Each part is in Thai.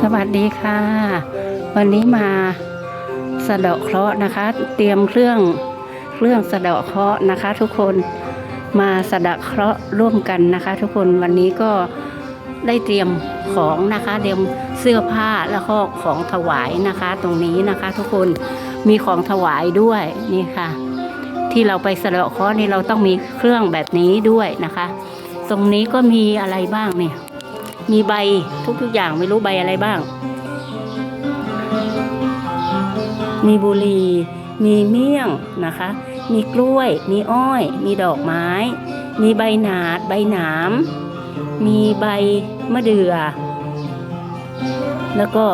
สวัสดีค่ะ วันนี้มาสะเดาะเคราะห์นะคะ เตรียมเครื่องเครื่องสะเดาะเคราะห์นะคะ ทุกคนมาสะเดาะเคราะห์ร่วมกันนะคะ ทุกคนวันนี้ก็ได้เตรียมของนะคะเตรียมเสื้อผ้าแล้วก็ของถวายนะคะ ตรงนี้นะคะ ทุกคนมีของถวายด้วยนี่ค่ะ ที่เราไปสะเดาะเคราะห์นี่เราต้องมีเครื่องแบบนี้ด้วยนะคะ ตรงนี้ก็มีอะไรบ้างเนี่ย มีใบทุกๆอย่างไม่รู้ใบอะไรบ้าง มีบุหรี่มีเมี่ยงนะคะ มีกล้วย มีอ้อย มีดอกไม้ มีใบหนาด ใบหนาม มีใบมะเดื่อ แล้วก็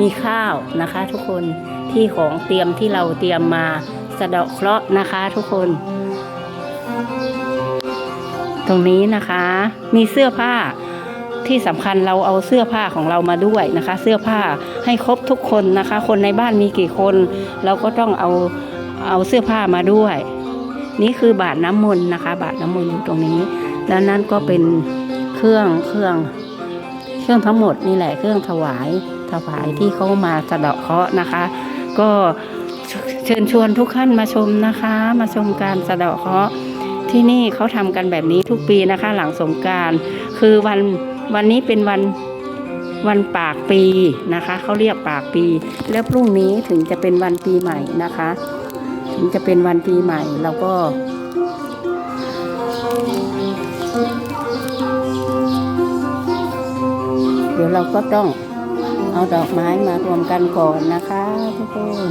มีข้าวนะคะทุกคนที่ของเตรียมที่เราเตรียมมาสะเดาะเคราะห์นะคะทุกคน ตรงนี้นะคะ มีเสื้อผ้า ที่สำคัญเราเอาเสื้อผ้าของเรามาด้วยนะคะ เสื้อผ้าให้ครบทุกคนนะคะ คนในบ้านมีกี่คน เราก็ต้องเอาเอาเสื้อผ้ามาด้วย นี่คือบาทน้ำมนต์นะคะ บาทน้ำมนต์อยู่ตรงนี้แล้วนั่นก็เป็นเครื่องเครื่องเครื่องทั้งหมดนี่แหละเครื่องถวายถวายที่เขามาสะเดาะเคราะห์นะคะ ก็เชิญชวนทุกท่านมาชมนะคะ มาชมการสะเดาะเคราะห์ที่นี่เขาทำกันแบบนี้ทุกปีนะคะ หลังสงการคือวัน วันนี้เป็นวันวันปากปีนะคะเขาเรียกปากปี แล้วพรุ่งนี้ถึงจะเป็นวันปีใหม่นะคะ ถึงจะเป็นวันปีใหม่เราก็ เดี๋ยวเราก็ต้องเอาดอกไม้มารวมกันก่อนนะคะทุกคน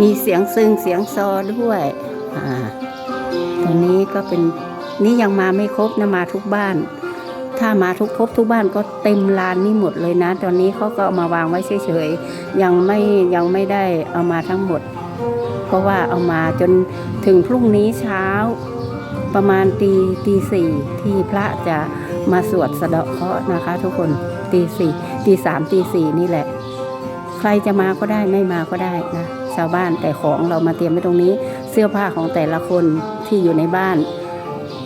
มีเสียงซึ่งเสียงซอด้วยอ่าตรงนี้ก็เป็นนี่ยังมาไม่ครบนะมาทุกบ้าน ถ้ามาทุกครบทุกบ้านก็เต็มลานนี่หมดเลยนะ ตอนนี้เขาก็เอามาวางไว้เฉยๆยังไม่ยังไม่ได้เอามาทั้งหมด เพราะว่าเอามาจนถึงพรุ่งนี้เช้าประมาณตีตีสี่ที่พระจะมาสวดสะเดาะเคราะห์นะคะ ทุกคนตีสี่ตีสามตีสี่นี่แหละ ใครจะมาก็ได้ไม่มาก็ได้นะ ชาวบ้านแต่ของเรามาเตรียมไว้ตรงนี้ เสื้อผ้าของแต่ละคนที่อยู่ในบ้าน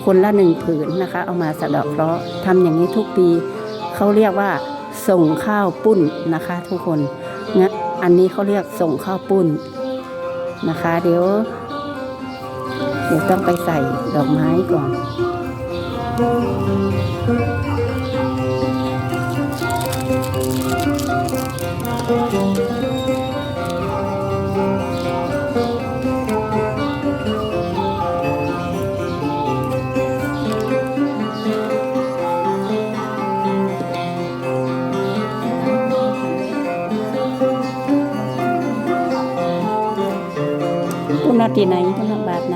คนละหนึ่งผืนนะคะ เอามาสะเดาะเคราะห์ทำอย่างนี้ทุกปีเขาเรียกว่าส่งข้าวปุ้นนะคะ ทุกคนนอันนี้เขาเรียกส่งข้าวปุ้นนะคะ เดี๋ยว เดี๋ยวต้องไปใส่ดอกไม้ก่อน ปุณนาทีไหนปุณน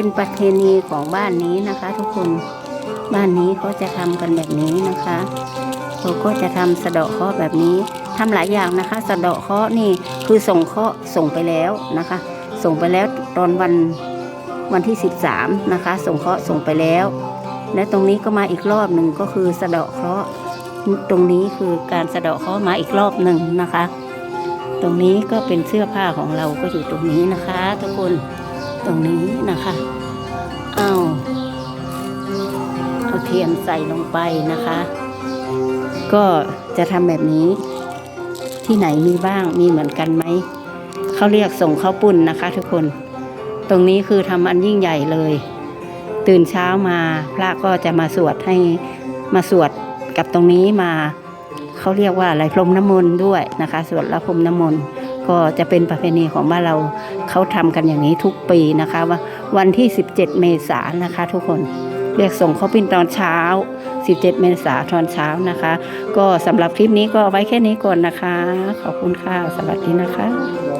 เป็นประเพณีของบ้านนี้นะคะ ทุกคนบ้านนี้เขาจะทำกันแบบนี้นะคะเขาก็จะทำสะเดาะเคาะแบบนี้ทำหลายอย่างนะคะ สะเดาะเคาะนี่คือส่งเคาะส่งไปแล้วนะคะ ส่งไปแล้วตอนวันวันที่ 13 นะคะ ส่งเคาะส่งไปแล้ว และตรงนี้ก็มาอีกรอบหนึ่งก็คือสะเดาะเคราะห์ตรงนี้คือการสะเดาะเคราะห์มาอีกรอบหนึ่งนะคะ ตรงนี้ก็เป็นเสื้อผ้าของเราก็อยู่ตรงนี้นะคะ ทุกคน ตรงนี้นะคะเอาเอาเทียนใส่ลงไปนะคะ ก็จะทำแบบนี้ ที่ไหนมีบ้างมีเหมือนกันไหมเขาเรียกส่งข้าวปุ้นนะคะ ทุกคน ตรงนี้คือทำอันยิ่งใหญ่เลย ตื่นเช้ามาพระก็จะมาสวดให้มาสวดกับตรงนี้มาเขาเรียกว่าอะไรพรมน้ำมนต์ด้วยนะคะ สวดละพรมน้ำมนต์ ก็จะเป็นประเพณีของบ้านเราเขาทำกันอย่างนี้ทุกปีนะคะว่าวันที่ 17 เมษายนนะคะ ทุกคนเรียกส่งข้าวปิ้นตอนเช้า 17 เมษายนตอนเช้านะคะ ก็สำหรับคลิปนี้ก็ไว้แค่นี้ก่อนนะคะ ขอบคุณค่ะ สวัสดีนะคะ